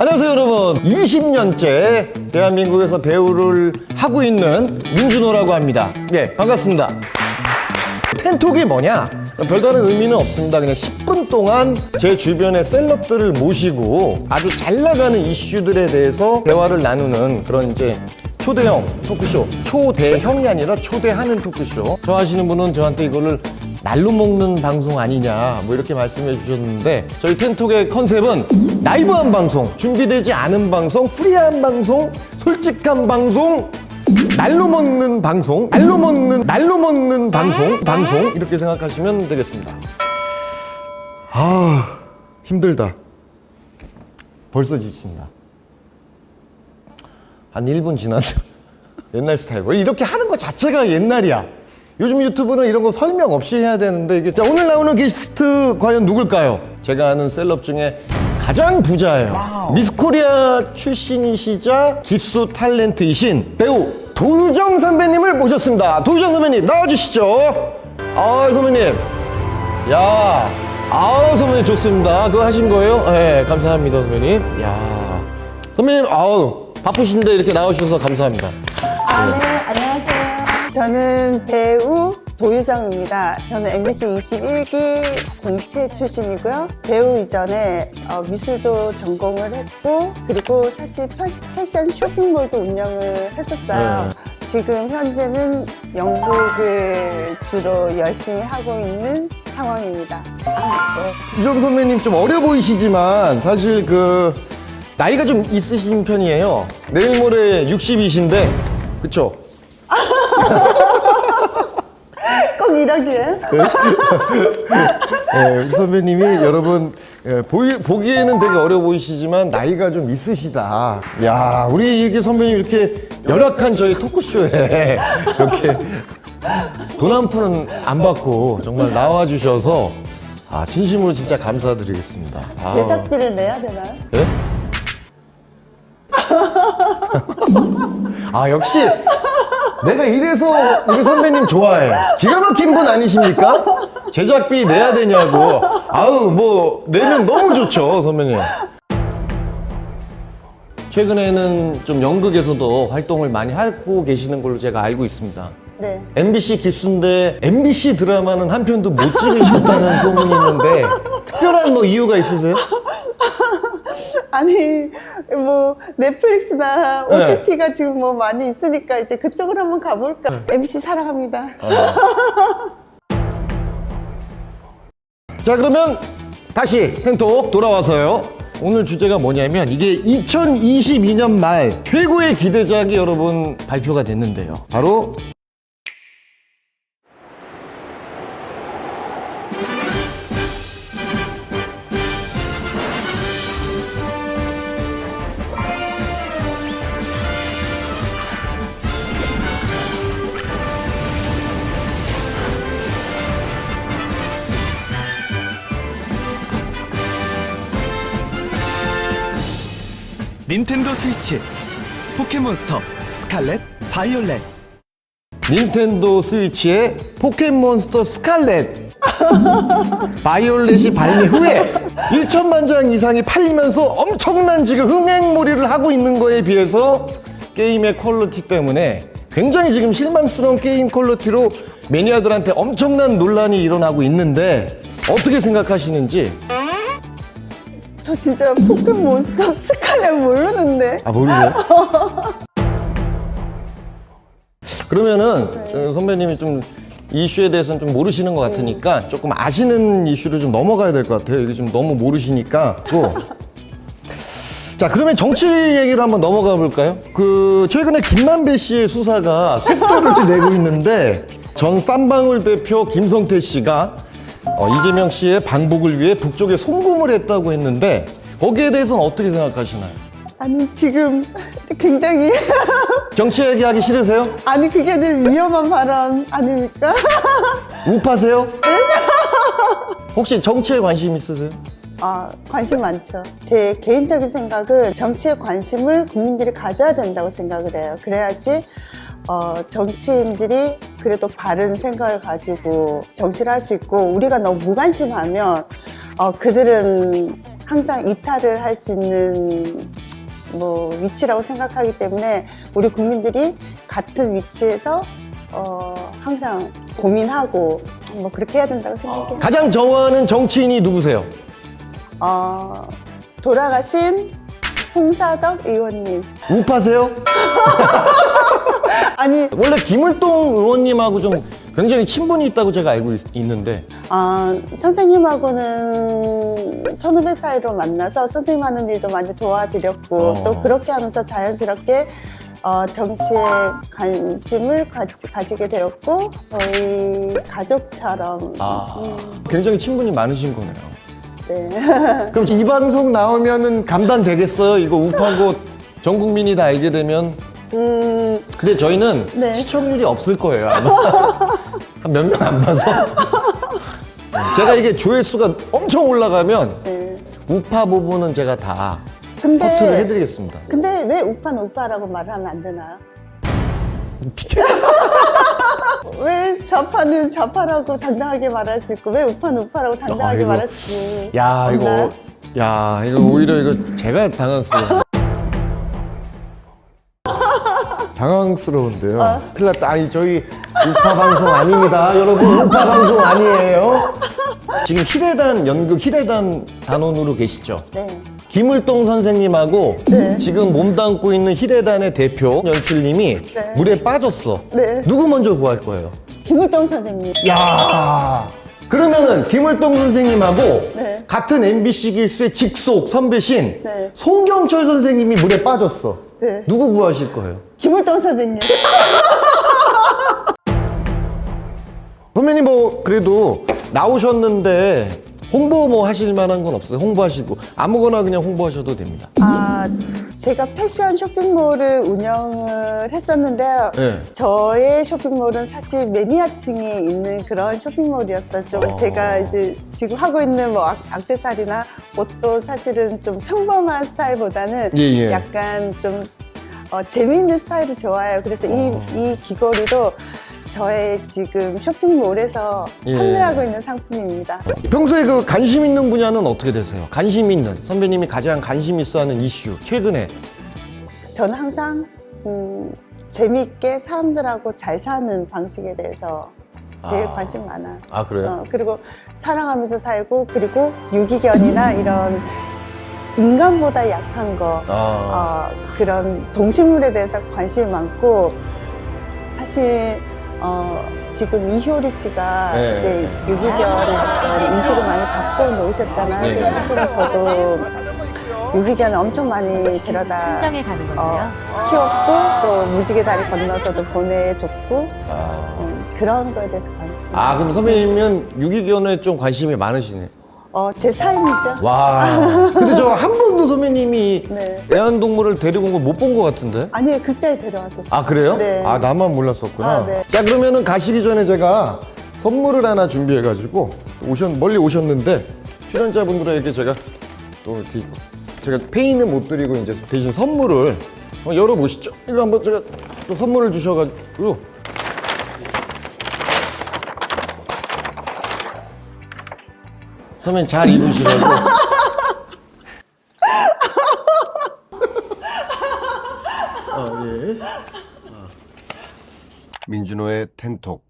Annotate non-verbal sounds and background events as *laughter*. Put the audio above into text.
안녕하세요 여러분. 20년째 대한민국에서 배우를 하고 있는 민준호라고 합니다. 예. 반갑습니다. 팬톡이 뭐냐? 별다른 의미는 없습니다. 그냥 10분 동안 제 주변의 셀럽들을 모시고 아주 잘 나가는 이슈들에 대해서 대화를 나누는 그런 이제 초대형 토크쇼. 초대형이 아니라 초대하는 토크쇼. 좋아하시는 분은 저한테 이거를 날로 먹는 방송 아니냐 뭐 이렇게 말씀해 주셨는데 저희 텐톡의 컨셉은 라이브한 방송 준비되지 않은 방송 프리한 방송 솔직한 방송 날로 먹는 방송 날로 먹는 날로 먹는 방송 방송 이렇게 생각하시면 되겠습니다. 아 힘들다. 벌써 지친다 한 1분 지났네 *laughs* 옛날 스타일 이렇게 하는 거 자체가 옛날이야. 요즘 유튜브는 이런 거 설명 없이 해야 되는데 이게 자 오늘 나오는 게스트 과연 누굴까요? 제가 아는 셀럽 중에 가장 부자예요. 미스코리아 출신이시자 기수 탤런트이신 배우 도유정 선배님을 모셨습니다. 도유정 선배님 나와주시죠. 아 선배님. 야 아우 선배님 좋습니다. 그거 하신 거예요? 네 감사합니다 선배님. 야. 선배님 아우 바쁘신데 이렇게 나와주셔서 감사합니다 아, 네, 안녕하세요. 저는 배우 도유정입니다. 저는 MBC 21기 공채 출신이고요. 배우 이전에 어, 미술도 전공을 했고, 그리고 사실 패- 패션 쇼핑몰도 운영을 했었어요. 지금 현재는 연극을 주로 열심히 하고 있는 상황입니다. 아, 네. 유정 선배님 좀 어려 보이시지만 사실 그 나이가 좀 있으신 편이에요. 내일 모레 60이신데 그쵸? *laughs* 꼭 이러기에. 예, 유 선배님이 여러분 예, 보이, 보기에는 되게 어려 보이시지만 나이가 좀 있으시다. 야, 우리 이게 선배님 이렇게 열악한 저희 토크쇼에 이렇게 돈 한 푼은 안 받고 정말 나와주셔서 아, 진심으로 진짜 감사드리겠습니다. 아. 제작비를 내야 되나요? 예? *laughs* 아 역시 내가 이래서 우리 선배님 좋아해 기가 막힌 분 아니십니까? 제작비 내야 되냐고 아우 뭐 내면 너무 좋죠 선배님 최근에는 좀 연극에서도 활동을 많이 하고 계시는 걸로 제가 알고 있습니다 네. MBC 기수인데 MBC 드라마는 한 편도 못 찍으셨다는 소문이 있는데 특별한 뭐 이유가 있으세요? *laughs* *laughs* 아니 뭐 넷플릭스나 네. OTT가 지금 뭐 많이 있으니까 이제 그쪽으로 한번 가볼까. MC 사랑합니다. *laughs* 자 그러면 다시 텐톡 돌아와서요 오늘 주제가 뭐냐면 이게 2022년 말 최고의 기대작이 여러분 발표가 됐는데요 바로 닌텐도 스위치 포켓몬스터 스칼렛 바이올렛. 닌텐도 스위치의 포켓몬스터 스칼렛. *laughs* 바이올렛이 발매 후에 1천만 장 이상이 팔리면서 엄청난 지금 흥행몰이를 하고 있는 거에 비해서 게임의 퀄리티 때문에 굉장히 지금 실망스러운 게임 퀄리티로 매니아들한테 엄청난 논란이 일어나고 있는데 어떻게 생각하시는지 저 진짜 포켓몬스터 *laughs* 스칼렛 모르는데. 아 모르세요? 그러면은 어, 선배님이 좀 이슈에 대해서는 좀 모르시는 것 같으니까 조금 아시는 이슈를 좀 넘어가야 될 것 같아요. 이게 좀 너무 모르시니까. 또. *laughs* 자 그러면 정치 얘기를 한번 넘어가 볼까요? 그 최근에 김만배 씨의 수사가 *laughs* 속도를 내고 있는데 전 쌈방울 대표 김성태 씨가 어, 이재명 씨의 반복을 위해 북쪽에 송금을 했다고 했는데 거기에 대해서는 어떻게 생각하시나요? 아니 지금 *laughs* 굉장히 *laughs* 정치 얘기하기 싫으세요? 아니 그게 늘 위험한 발언 아닙니까? *laughs* 우파세요? 혹시 정치에 관심 있으세요? 아 관심 많죠. 제 개인적인 생각은 정치에 관심을 국민들이 가져야 된다고 생각을 해요. 그래야지 어, 정치인들이 그래도 바른 생각을 가지고 정치를 할 수 있고 우리가 너무 무관심하면 어, 그들은 항상 이탈을 할 수 있는 뭐 위치라고 생각하기 때문에 우리 국민들이 같은 위치에서 어, 항상 고민하고 뭐 그렇게 해야 된다고 생각해요. 가장 좋아하는 정치인이 누구세요? 어, 돌아가신 홍사덕 의원님. 우파세요? *laughs* 아니, 원래 김을동 의원님하고 좀 굉장히 친분이 있다고 제가 알고 있, 는데 아, 선생님하고는 선후배 사이로 만나서 선생님 하는 일도 많이 도와드렸고 어. 또 그렇게 하면서 자연스럽게 어, 정치에 관심을 가지, 가지게 되었고 거의 가족처럼 음, 굉장히 친분이 많으신 거네요. 네. *laughs* 그럼 이 방송 나오면은 감당 되겠어요? 이거 우파고 전 국민이 다 알게 되면 음, 근데 저희는 네. 시청률이 없을 거예요. 아마 *laughs* 몇 명 안 봐서 *laughs* 제가 이게 조회수가 엄청 올라가면 네. 우파 부분은 제가 다 근데 커트를 해드리겠습니다. 근데 왜 우파는 우파라고 말하면 안 되나요? *laughs* 왜 좌파는 좌파라고 당당하게 말할 수 있고 왜 우파는 우파라고 당당하게 아, 이거- 말할 수야 없나요? 이거 야 이거 오히려 이거 제가 당황스러워. 당황스러운데요. 어. 큰일 났다. 아니 저희 우파 방송 아닙니다. 여러분 우파 방송 아니에요. 지금 히레단 연극 히레단 단원으로 계시죠? 네. 김을동 선생님하고 네. 지금 몸담고 있는 히레단의 대표 연출님이 네. 물에 빠졌어. 네. 누구 먼저 구할 거예요? 김을동 선생님. 야 그러면은 김을동 선생님하고 네. 같은 MBC 기수의 직속 선배신 네. 송경철 선생님이 물에 빠졌어. 네. 누구 구하실 거예요? 김을동 선생님. *laughs* 선배님 뭐 그래도 나오셨는데 홍보 뭐 하실 만한 건 없어요? 홍보하시고 아무거나 그냥 홍보하셔도 됩니다. 아, 제가 패션 쇼핑몰을 운영을 했었는데요. 네. 저의 쇼핑몰은 사실 매니아층이 있는 그런 쇼핑몰이었어요. 좀 어. 제가 이제 지금 하고 있는 뭐 악- 액세서리나 옷도 사실은 좀 평범한 스타일보다는 예, 예. 약간 좀 어, 재미있는 스타일을 좋아해요. 그래서 이, 어. 이 귀걸이도 저의 지금 쇼핑몰에서 예. 판매하고 있는 상품입니다. 평소에 그 관심 있는 분야는 어떻게 되세요? 관심 있는 선배님이 가장 관심 있어하는 이슈 최근에 저는 항상 음, 재미있게 사람들하고 잘 사는 방식에 대해서 제일 아. 관심 많아요. 아 그래요? 어, 그리고 사랑하면서 살고 그리고 유기견이나 이런 인간보다 약한 거 아, 어, 그런 동식물에 대해서 관심이 많고 사실 어, 지금 이효리 씨가 네. 이제 유기견의 어떤 인식을 많이 바꿔 놓으셨잖아요. 네. 그래서 사실은 저도 유기견을 엄청 많이 데려다 친정에 가는 어, 건데요. 키웠고 또 무지개 다리 건너서도 보내줬고 아. 음, 그런 거에 대해서 관심. 아 그럼 선배님은 유기견에 좀 관심이 많으시네. 어, 제 삶이죠. 와. 근데 저 한 번도 선배님이 네. 애완동물을 데리고 온 거 못본것 같은데? 아니 극장에 데려왔었어요. 아 그래요? 네. 아 나만 몰랐었구나. 아, 네. 자 그러면은 가시기 전에 제가 선물을 하나 준비해가지고 오셨 멀리 오셨는데 출연자분들에게 제가 또 이렇게 제가 페이는 못 드리고 이제 대신 선물을 한번 열어보시죠. 이거 한번 제가 또 선물을 주셔가지고 선배님 잘 입으시라고. 아, 예. 민준호의 텐톡